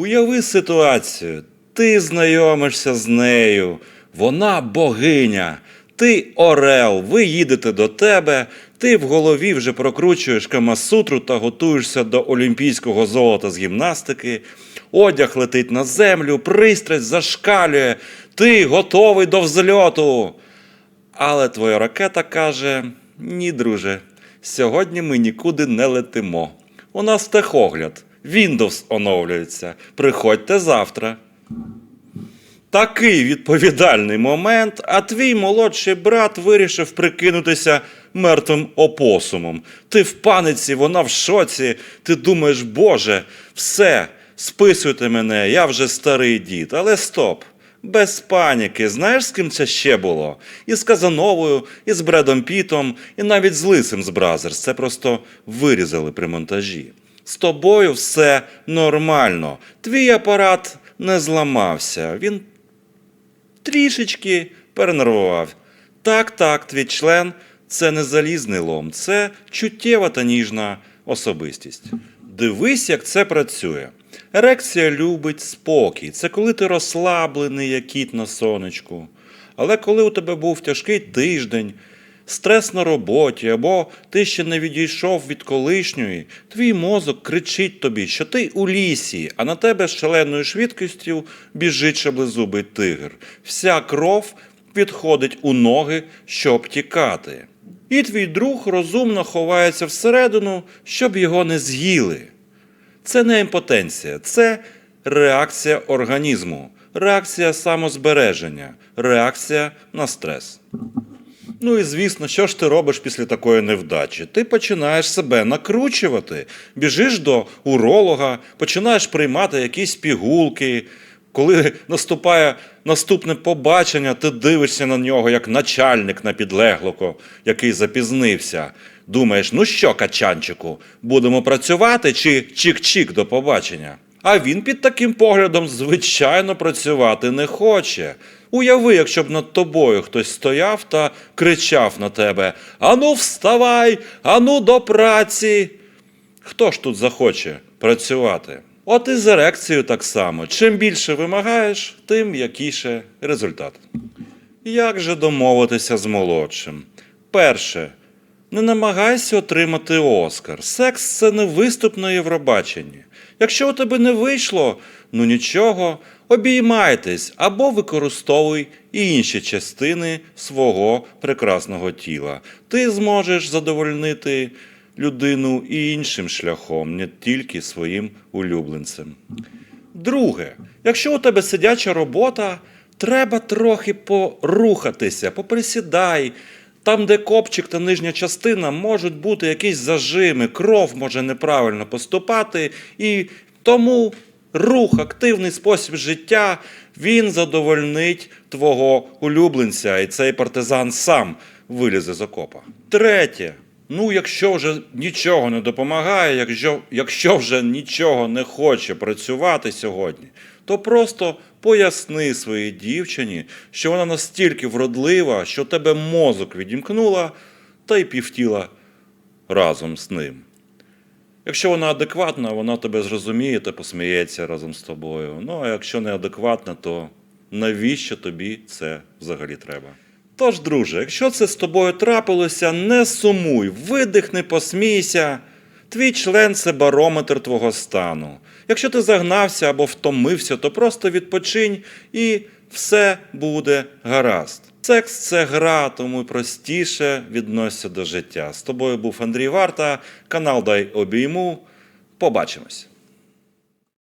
Уяви ситуацію. Ти знайомишся з нею, вона богиня, ти орел, ви їдете до тебе, ти в голові вже прокручуєш камасутру та готуєшся до олімпійського золота з гімнастики. Одяг летить на землю, пристрасть зашкалює, ти готовий до взльоту. Але твоя ракета каже: ні, друже, сьогодні ми нікуди не летимо. У нас техогляд, Windows оновлюється. Приходьте завтра. Такий відповідальний момент, а твій молодший брат вирішив прикинутися мертвим опосумом. Ти в паниці, вона в шоці. Ти думаєш, Боже, все, списуйте мене, я вже старий дід. Але стоп. Без паніки, знаєш, з ким це ще було? І з Казановою, і з Бредом Пітом, і навіть з Лисим з Бразерс. Це просто вирізали при монтажі. З тобою все нормально. Твій апарат не зламався. Він трішечки перенервував. Так, так, твій член це не залізний лом, це чуттєва та ніжна особистість. Дивись, як це працює. Ерекція любить спокій. Це коли ти розслаблений, як кіт на сонечку. Але коли у тебе був тяжкий тиждень, стрес на роботі, або ти ще не відійшов від колишньої, твій мозок кричить тобі, що ти у лісі, а на тебе з шаленою швидкістю біжить шаблезубий тигр. Вся кров підходить у ноги, щоб тікати. І твій друг розумно ховається всередину, щоб його не з'їли. Це не імпотенція, це реакція організму, реакція самозбереження, реакція на стрес. Ну і звісно, що ж ти робиш після такої невдачі? Ти починаєш себе накручувати, біжиш до уролога, починаєш приймати якісь пігулки. Коли наступає наступне побачення, ти дивишся на нього як начальник на підлеглого, який запізнився. Думаєш, ну що, качанчику, будемо працювати чи чик-чик до побачення? А він під таким поглядом, звичайно, працювати не хоче. Уяви, якщо б над тобою хтось стояв та кричав на тебе: Ану, вставай, ану до праці. Хто ж тут захоче працювати? От і з ерекцією так само. Чим більше вимагаєш, тим якіше результат. Як же домовитися з молодшим? Перше. Не намагайся отримати Оскар. Секс це не виступ на Євробаченні. Якщо у тебе не вийшло, ну нічого, обіймайтесь або використовуй і інші частини свого прекрасного тіла. Ти зможеш задовольнити людину і іншим шляхом, не тільки своїм улюбленцем. Друге, якщо у тебе сидяча робота, треба трохи порухатися, поприсідай. Там, де копчик та нижня частина, можуть бути якісь зажими, кров може неправильно поступати, і тому рух, активний спосіб життя, він задовольнить твого улюбленця, і цей партизан сам вилізе з окопа. Третє. Ну, якщо вже нічого не допомагає, якщо, якщо вже нічого не хоче працювати сьогодні, то просто поясни своїй дівчині, що вона настільки вродлива, що тебе мозок відімкнула, та й півтіла разом з ним. Якщо вона адекватна, вона тебе зрозуміє та посміється разом з тобою. Ну а якщо не адекватна, то навіщо тобі це взагалі треба? Тож, друже, якщо це з тобою трапилося, не сумуй, видихни, посмійся. Твій член це барометр твого стану. Якщо ти загнався або втомився, то просто відпочинь і все буде гаразд. Секс це гра, тому простіше відносься до життя. З тобою був Андрій Варта, канал Дай обійму. Побачимось.